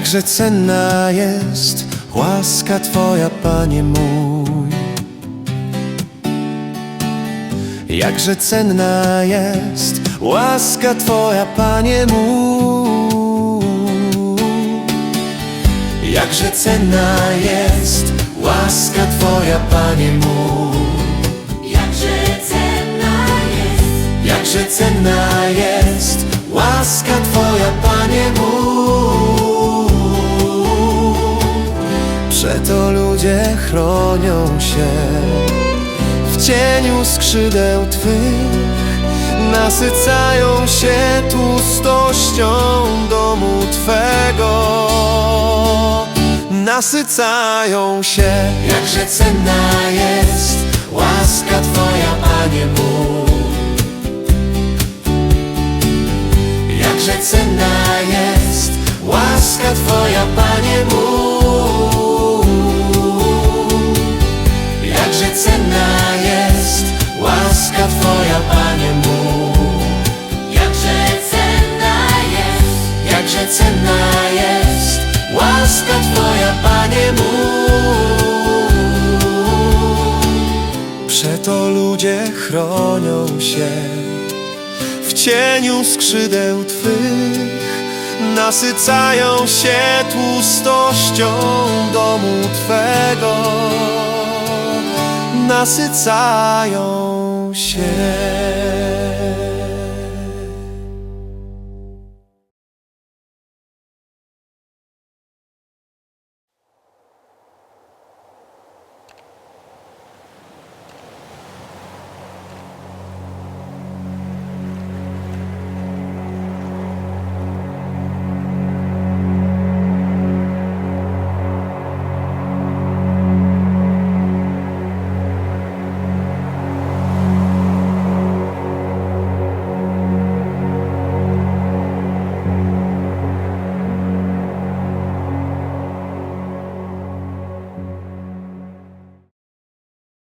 Jakże cenna jest łaska Twoja, Panie mój. Jakże cenna jest łaska Twoja, Panie mój. Jakże cenna jest łaska Twoja, Panie mój. Jakże cenna jest, Jakże cenna jest łaska Twoja, Panie mój. Przeto ludzie chronią się w cieniu skrzydeł Twych, nasycają się tłustością domu Twego. Nasycają się, jakże cenna jest łaska Twoja, Panie mój. Jakże cenna jest łaska Twoja, Panie mój. Jakże cenna jest łaska Twoja, Panie mój. Przeto ludzie chronią się w cieniu skrzydeł Twych, nasycają się tłustością domu Twego, nasycają się.